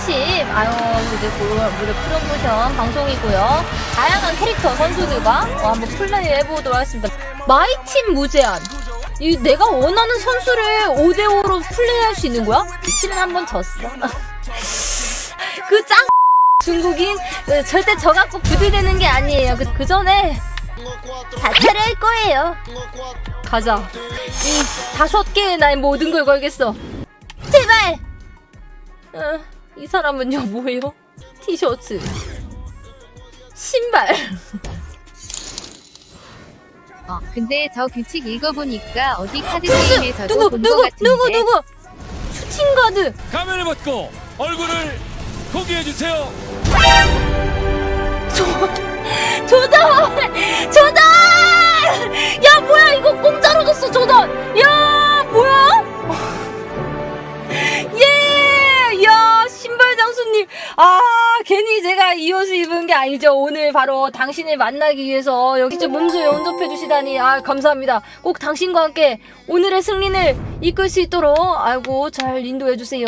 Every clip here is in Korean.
20. 아유, 이제 뭐, 무료 프로모션 방송이고요. 다양한 캐릭터 선수들과 어, 한번 플레이 해보도록 하겠습니다. 마이팀 무제한. 이 내가 원하는 선수를 5대5로 플레이할 수 있는 거야? 실은 한번 졌어. 그 짱! 중국인 그 절대 저 갖고 부들대는 게 아니에요. 그, 그 전에 다 처리할 거예요. 가자. 이 다섯 개의 나의 모든 걸 걸겠어. 제발! 어, 이 사람은요, 뭐예요? 티셔츠. 신발. 어, 근데 저 규칙 읽어보니까 어디 카드 필수! 게임에서도 누구, 본 것 누구, 같은데 누구, 누구? 슈팅 가드. 가면을 벗고 얼굴을 공개해 주세요. 조, 조던! 조던! 야, 뭐야, 이거 공짜로 줬어, 조던! 아, 괜히 제가 이 옷을 입은 게 아니죠. 오늘 바로 당신을 만나기 위해서 여기 좀 몸소 연접해 주시다니. 아, 감사합니다. 꼭 당신과 함께 오늘의 승리를 이끌 수 있도록, 아이고, 잘 인도해 주세요.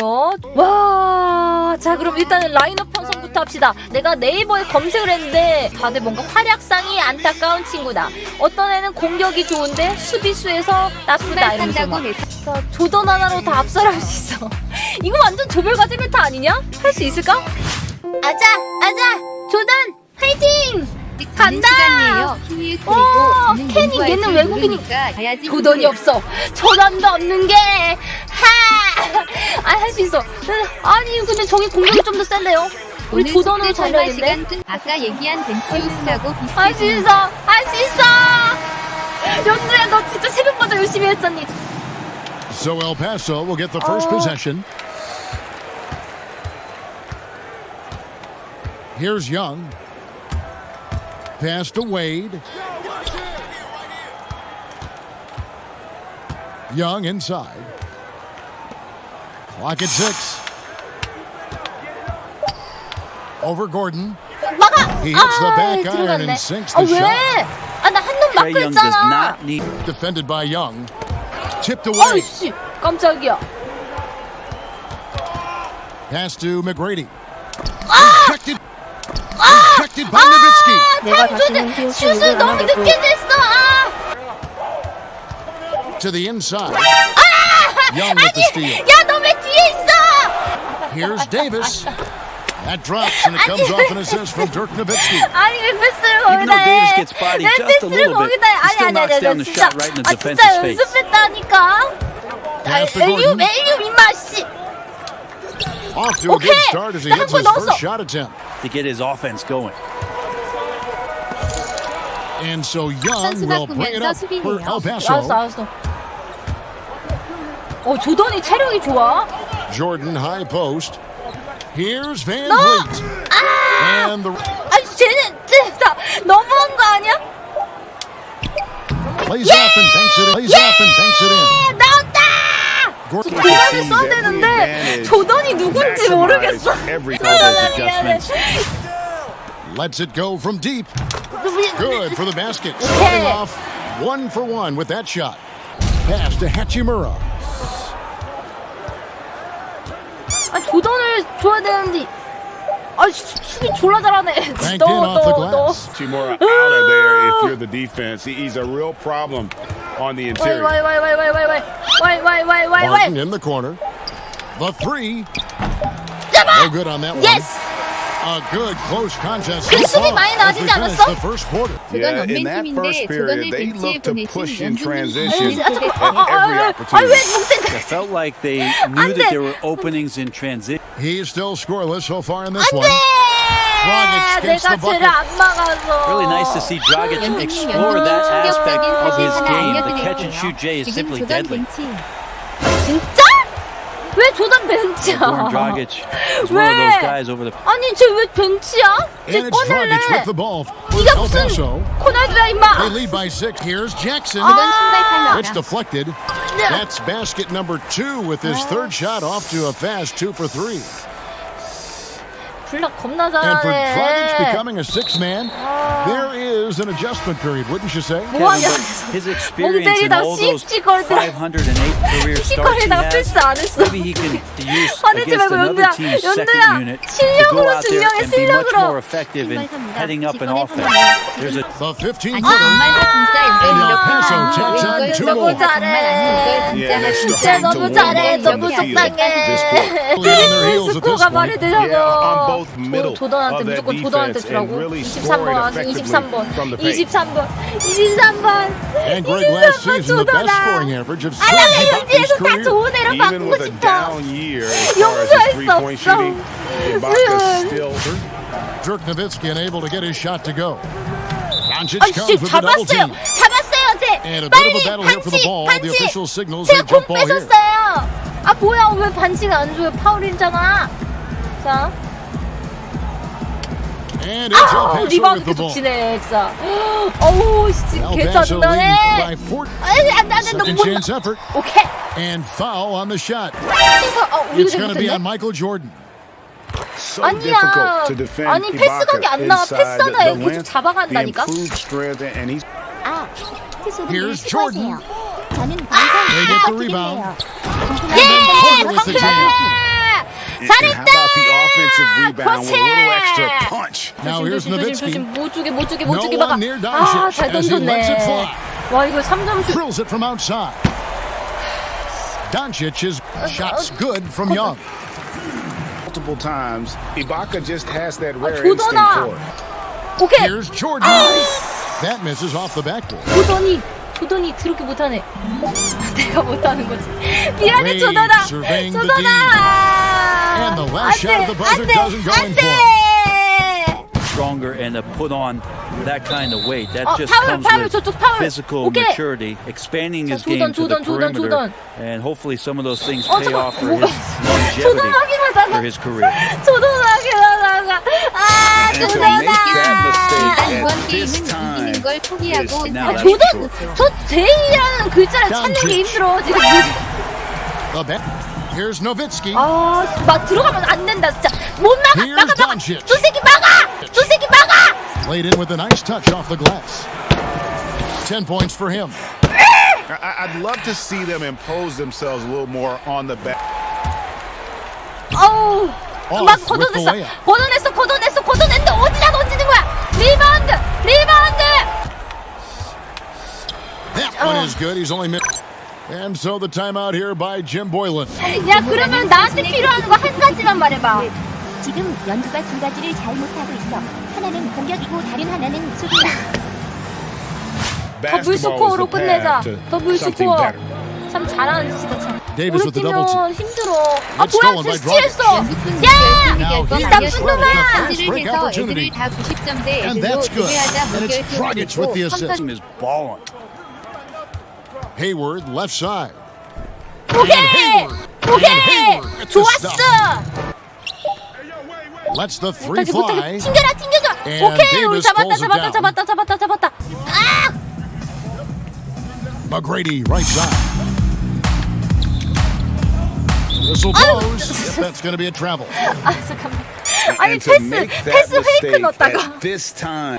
와, 자, 그럼 일단은 라인업 편성부터 합시다. 내가 네이버에 검색을 했는데, 다들 뭔가 활약상이 안타까운 친구다. 어떤 애는 공격이 좋은데, 수비수에서 나쁘다. 이러면서 막. 조던 하나로 다 압살할 수 있어. 이거 완전 조별과제 메타 아니냐? 할 수 있을까? 아자, 아자, 조던, 화이팅! 간다! 어, 농구할 얘는 가야지 조던이 없어. 조던도 없는 게, 하! 아, 할 수 있어. 아니, 근데 저기 공격이 좀 더 센데요? 우리 조던으로 잘해야 되는데? 아까 얘기한 벤치우스하고 할 수 있어! 할 수 있어! 연주야, 너 진짜 새벽마다 열심히 했잖니. So El Paso will get the first Oh. possession. Here's Young. Pass to Wade. Young inside. Clock at six. Over Gordon. 막아! He hits the 아, back iron 들어갔네. and sinks 아, the 왜? shot. 아, 나 한 놈 Trey 막고 Young does 있잖아. not need Defended by Young. Tipped away. 아이씨, 깜짝이야. Pass to McGrady. 아! Rejected. Rejected by Nowitzki. 아, 템주는 슛을 너무 늦게 냈어. 아! to the inside. Young with the steal. 야, 너 왜 뒤에 있어? Here's Davis. That drops and it comes off an assist from Dirk Nowitzki. 아니, 왜 패스를 Even 거기다 though 해? Davis gets bodied 왜 just a 패스를 little bit, 거기다 해? he 아니, still 아니, knocks 아니, down 나 the 진짜, shot right in the 아, 진짜 defense's face. 연습했다니까. 아, Pass to 엘리움, Gordon. 엘리움, 임마, 씨. Off to a good Okay. start as he 나 hits 한번 his 넣었어. first shot attempt. to get his offense going. And so Young 선수 will bring it 바꾸면서 up for 수비해요. El 알았어, Paso. 알았어. 어, 조던이 체력이 좋아. Jordan high post. Here's Van No. Vliet. 아! And the 아니, 쟤는 진짜 너무한 거 아니야? plays off and banks it in. Plays off and banks it in. 조던을 써야 되는데 조던이 누군지 모르겠어. Those adjustments. lets it go from deep. Good for the basket. Starting off one for one with that shot. Pass to Hachimura. 아 조던을 줘야 되는데 아 수- 수비 졸라 잘하네 Banked in off the 너너너 glass. Chimura out of there if you're the defense. He- He's a real problem on the 와이 interior. 와이 와이 와이 와이 와이 와이 와이 와이 와이 Martin 와이 in the corner. The three. 잡아 No good on that one. 예 a good close 그리스비 많이 first 않았어? 그건 언맨팀인데 그거는 벤치에 보내신 transition at every opportunity. It felt like they knew that there were openings in transition. He's still scoreless so far in this one. Really nice to see Dragic explore that aspect of his game. The catch and shoot Jay is simply deadly. 왜 조던 벤치야 Goran Dragic is one of 왜? those guys over the 아니 쟤 왜 벤치야? 쟤 And it's 꺼낼래 Dragic with the ball for 네가 El 무슨 Paso. 코날두야 They 임마 lead by six. Here's Jackson. 조던 신발 타임 It's 알아 deflected. That's basket number two with his third shot off to a fast two for three. 블락 겁나 And for Dragic 잘하네 becoming a six man, there is an adjustment period, wouldn't you say? His experience in all those 508 career starts he has, maybe he can 화내지 말고 연두야, 연두야, 실력으로 증명해, 실력으로. more effective in heading up an offense. There's a The 15 아니 footer. 정말 진짜 And El 이거 Paso takes on two 너무 more. 잘해. 진짜 너무 잘해. 너무. 적당해. 스코어가 point. 말이 되냐고. That 무조건 defense 주라고. and really 23번, scoring 23번, from the paint. 23번, 23번, And Greg last 23번 season, the best scoring 조던아. average of 아, 나 Serge Ibaka's 연지에서 다 career. 좋은 애로 Even 바꾸고 with a 싶어. Still Dirk Nowitzki unable to get his shot to go. Doncic comes with the double team. 잡았어요, 제. And a bit of a battle here for the 반칙, ball. The 반칙. official signals 제가 a 공 jump ball here. 뺏었어요. 아, 뭐야, 왜 반칙 안 줘요? 파울이잖아. 자. And it's El 아, Paso 리바운드 with the 계속 ball. 치네, 진짜. 어우, 씨, El 개 Paso leading 짜증나네. by four. 아이, 안 돼, 안 돼, 너무 Second 못 chance effort. 오케이. And foul on the shot. 그래서, 어, 우리가 It's going to be 잘못했네? on Michael Jordan. so 아니야. difficult to defend 아니, 패스각이 안 나와. inside the, 패스하나요? the 계속 length, the 잡아간다니까? improved strength, and he's 아, 투수분들 Here's Jordan. 수고하세요. 저는 They 방송 get the 아, rebound. 예! Porter with the jam. and how about the offensive rebound with a little extra 그렇지. punch? Now 조심, here's 조심, 조심, Nowitzki. 조심. 못 주게, 못 주게, 못 No 주게 막아. one near 아, Doncic 잘 as he lets it 던졌네. fly. 와, 이거 3점 슛. Drills it from outside. Doncic is shots good from Young. Multiple times, Ibaka just has that 아, rare instinct 조던아. for it. 오케이. Here's Jordan. That misses off the backboard. 조던이, 조던이 드럽게 못하네. 내가 못하는 거지. 미안해, Wade 조던아. surveying the 조던아. And the last shot of the buzzer 안 돼, doesn't go 안 in 돼. for stronger and to put on that kind of weight. That 어, just 파울, comes 파울, with 저쪽 파울. physical 오케이. maturity, expanding 자, his game 조던, to the 조던, 조던, perimeter, 조던. and hopefully some of those things 어, pay 잠깐, off for 뭐가- his longevity 조던하긴 하다가. for his career. 조던하긴 하다가. 아, And to 조던아. make that mistake 일단 at 이번 this 게임은 time 이기는 걸 포기하고 is now 아, that's 조던, true. 저 제이라는 글자를 찾는 게 Doncic. 힘들어. 지금. The back. Here's Nowitzki. 아, 막 들어가면 안 된다, 진짜. 못 막아, Here's 막아, 막아. Doncic. 저 새끼 막아! 저 새끼 막아! Laid in with a nice touch off the glass. Ten points for him. I, I'd love to see them impose themselves a little more on the back. 어우, Off 막 with the 걷어냈어. layup. 걷어냈어, 걷어냈어, 걷어냈는데 어디다 던지는 거야? 리바운드! 리바운드! That one is good. He's only missed. And so the timeout here by Jim Boylan. 야, 그러면 나한테 필요한 거 한 가지만 말해봐. 지금 연두가 두 가지를 잘 못하고 있어. 하나는 공격이고 다른 하나는 수비야. 더블 Basketball is 스코어로 the 끝내자. path to 더블 something 스코어. better. 참 잘하는 짓이다, 참. Davis 우리 with the double team. 팀은 힘들어. 아, It's 뭐야, stolen by 제스치했어. 연습은 야! 이 나쁜 놈아! Break 해서. 애들을 다 90점대 And 애들로 that's good. 제외하자 And it's Dragic with the assist. 무결점이고 Is balling. Hayward left side. 오케이! Hayward. 오케이! Hayward gets the 좋았어! stop. Lets the three 못하게, 못하게. fly. 튕겨라, 튕겨줘! And 오케이! 우리 Davis 잡았다, pulls it 잡았다, down. 잡았다, 잡았다, 잡았다. 아! McGrady right side. Whistle blows. Yep, that's going to be a travel. 아, 잠깐만. 아니, And to 패스, make that 패스 페이크 mistake 넣었다가. at this time.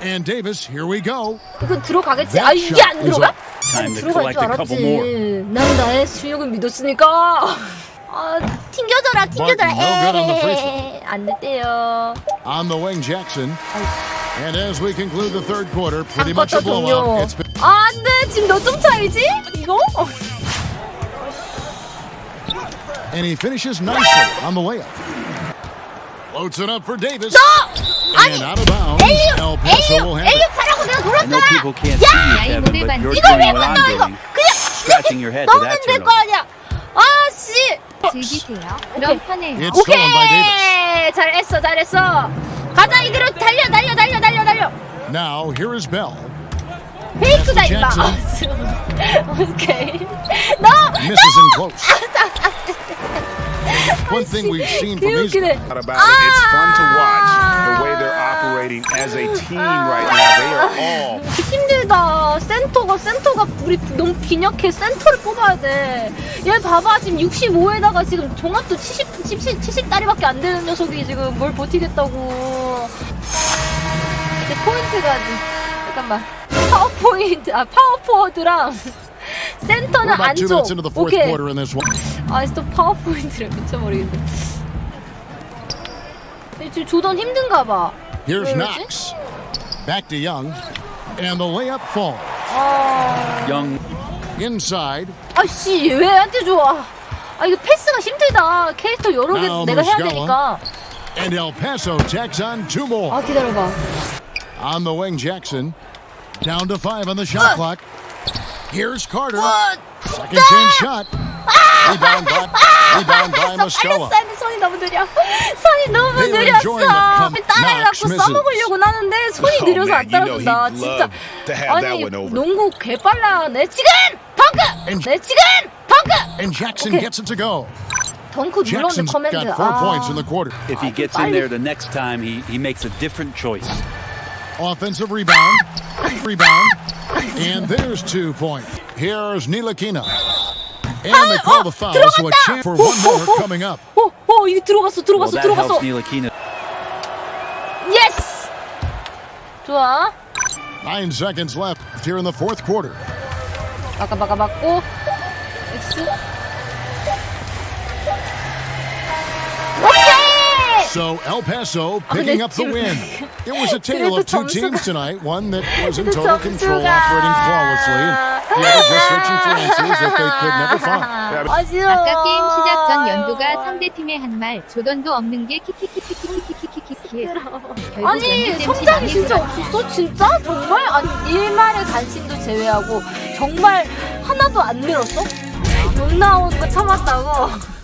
And Davis, here we go. 이거 들어가겠지? That 아, 이게 shot 안 is 들어가? Time to 들어갈 collect 줄 a couple more. 알았지. 난 나의 실력을 믿었으니까. 아, 튕겨져라, 튕겨져라. Martin, no good on the free throw. 에이, 안 됐대요. On the wing, Jackson. And as we conclude the third quarter, pretty much 한 a 쿼터 종료. blowout. It's been 아, 안 돼. 지금 몇 점 차이지? 이거? 어. and he finishes nicely on the layup. Floats it up for Davis. 너! Bounds. 에이유! 에이유! 에이유 타라고 내가 you, 야, 이 Kevin, but 노래방. you're 이거 왜 넣어, 이거? 그냥 Scratching your head to 넣으면 that 될 거. 아니야! 아, 씨! 즐기세요. 그럼 편해요. 오케이! 잘했어, 잘했어. 가자, 이대로 달려, 달려, 달려, 달려, 달려. Now, here is Bell. 페이크다, 임마. 오케이. 너! Close. One thing we've seen from. Not about it. It's fun to watch operating as a team right now. They are all 힘들다. 센터가 센터가 우리 너무 빈약해. 센터를 뽑아야 돼. 얘 봐봐 지금 65에다가 지금 종합도 70 70 70 다리밖에 안 되는 녀석이 지금 뭘 버티겠다고. 이제 포인트가 잠깐만 파워 포인트 아 파워 포워드랑 We're 센터는 about two 안쪽 minutes into the fourth 오케이 quarter in this one. 아또 파워 포인트를 미쳐버리겠네 지금 조던 힘든가 봐 Here's Where is Knox. Back to Young. And the layup fall. 아... Young Inside. 아씨 왜 한테 좋아 아 이거 패스가 힘들다 캐릭터 여러 개 Now 내가 해야 Muscala. 되니까 And El Paso tacks on two more. 아 기다려봐 On the wing, Jackson. Down to five on the shot clock. Here's Carter. Second chance shot. Muscala. 알았어 손이 너무 느려 손이 너무 느렸어 따라해갖고. 써먹으려고 나는데 손이 Oh, 느려서 안 따라준다 진짜 아니. 농구 개빨라 내 지금 덩크 And- 내 지금 덩크 And Jackson Okay. gets it to go. 덩크 눌렀는데 Jackson's 커맨드 got four points in 아 the quarter. if he gets in there the next time he, he makes a different choice. Offensive rebound. Rebound. And there's two points. Here's Nilakina. And they call the foul, so a chance for one more coming up. 어, 어, 이게 들어갔어, Well, 들어갔어, that 들어갔어. helps Nilakina. 예스! 좋아. Nine seconds left here in the fourth quarter. 아까 막아 맞고. X. So El Paso 아, picking up the win. It was a tale of two teams tonight. One that was in total control, operating flawlessly. and The other just searching for answers that they could never find. 아까 게임 시작 전 연두가 상대 팀의 한 말 조던도 없는 게 키키키키키키키키키키 아니 성장이 진짜. 없었어 진짜 정말 아니 일말의 간신도 제외하고 정말 하나도 안 늘었어 욕 나오는 거 참았다고